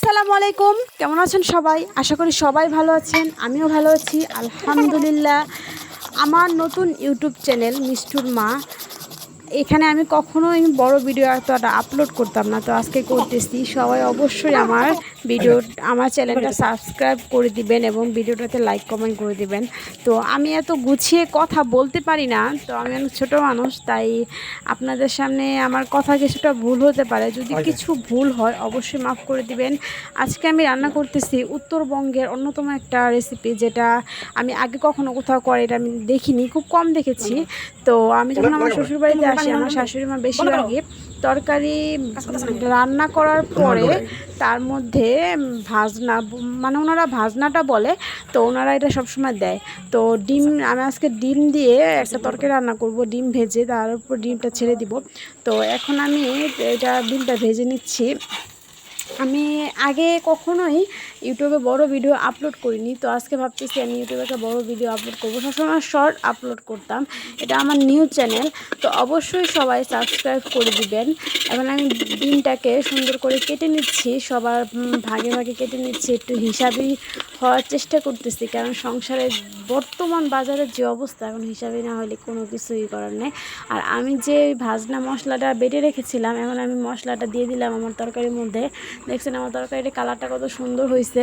আসসালামু আলাইকুম। কেমন আছেন সবাই? আশা করি সবাই ভালো আছেন, আমিও ভালো আছি, আলহামদুলিল্লাহ। আমার নতুন ইউটিউব চ্যানেল মিষ্টুর মা এখানে আমি কখনোই বড় ভিডিও এতটা আপলোড করতাম না তো আজকে করতেছি। সবাই অবশ্যই আমার ভিডিও আমার চ্যানেলটা সাবস্ক্রাইব করে দিবেন এবং ভিডিওটাতে লাইক কমেন্ট করে দিবেন। তো আমি এত গুছিয়ে কথা বলতে পারি না তো আমি অনেক ছোটো মানুষ তাই আপনাদের সামনে আমার কথা কিছুটা ভুল হতে পারে। যদি কিছু ভুল হয় অবশ্যই মাফ করে দিবেন। আজকে আমি রান্না করতেছি উত্তরবঙ্গের অন্যতম একটা রেসিপি যেটা আমি আগে কখনো কোথাও করে এটা আমি দেখিনি খুব কম দেখেছি। তো আমি যখন আমার শ্বশুরবাড়িতে আসি আমার শাশুড়ি মা বেশিরভাগই তরকারি রান্না করার পরে তার মধ্যে ভাজনা মানে ওনারা ভাজনাটা বলে তো ওনারা এটা সবসময় দেয়। তো ডিম আমি আজকে ডিম দিয়ে একটা তরকারি রান্না করব ডিম ভেজে তার উপর ডিমটা ছেড়ে দিব। তো এখন আমি এটা ডিমটা ভেজে নিচ্ছি। আমি আগে কখনোই ইউটিউবে বড় ভিডিও আপলোড করিনি, তো আজকে ভাবতেছি আমি ইউটিউবে একটা বড় ভিডিও আপলোড করব। সবসময় শর্ট আপলোড করতাম, এটা আমার নিউজ চ্যানেল তো অবশ্যই সবাই সাবস্ক্রাইব করে দিবেন। এখন আমি ডিমটাকে সুন্দর করে কেটে নিচ্ছি, সবার ভাগে ভাগে কেটে নিচ্ছি, একটু হিসাবেই হওয়ার চেষ্টা করতেছি, কারণ সংসারে বর্তমান বাজারের যে অবস্থা, এখন হিসাবে না হলে কোনো কিছুই করার নেই। আর আমি যে ভাজনা মশলাটা বেটে রেখেছিলাম, এখন আমি মশলাটা দিয়ে দিলাম আমার তরকারির মধ্যে দেখছেন আমার তরকারির কালারটা কত সুন্দর হয়েছে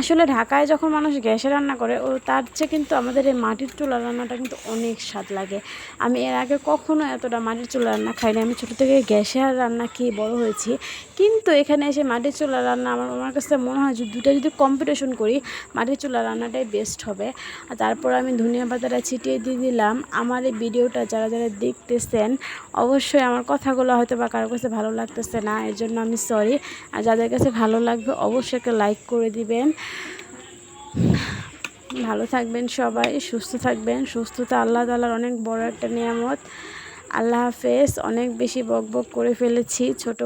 আসলে ঢাকায় যখন মানুষ গ্যাসে রান্না করে, ও তার চেয়ে কিন্তু আমাদের এই মাটির চুলা রান্নাটা কিন্তু অনেক স্বাদ লাগে। আমি এর আগে কখনো এতটা মাটির চুলা রান্না খাইনি আমি ছোটো থেকে গ্যাসে রান্না খেয়ে বড় হয়েছি। কিন্তু এখানে এসে মাটির চুলা রান্না আমার আমার কাছে মনে হয় যে দুটো যদি কম্পিটিশন করি, মাটির চুলা রান্নাটাই বেস্ট হবে। আর তারপর আমি ধনিয়া পাতাটা ছিটিয়ে দিয়ে দিলাম। আমার এই ভিডিওটা যারা যারা দেখতেছেন, অবশ্যই আমার কথাগুলো হয়তো বা কারোর কাছে ভালো লাগতেছে না, এর জন্য আমি সরি আর যাদের কাছে ভালো লাগবে অবশ্যই একটা লাইক করে দিবেন। ভালো থাকবেন সবাই, সুস্থ থাকবেন। সুস্থতা আল্লাহ তালার অনেক বড় একটা নিয়ামত। আল্লাহ হাফেজ, অনেক বেশি বক বক করে ফেলেছি। ছোটো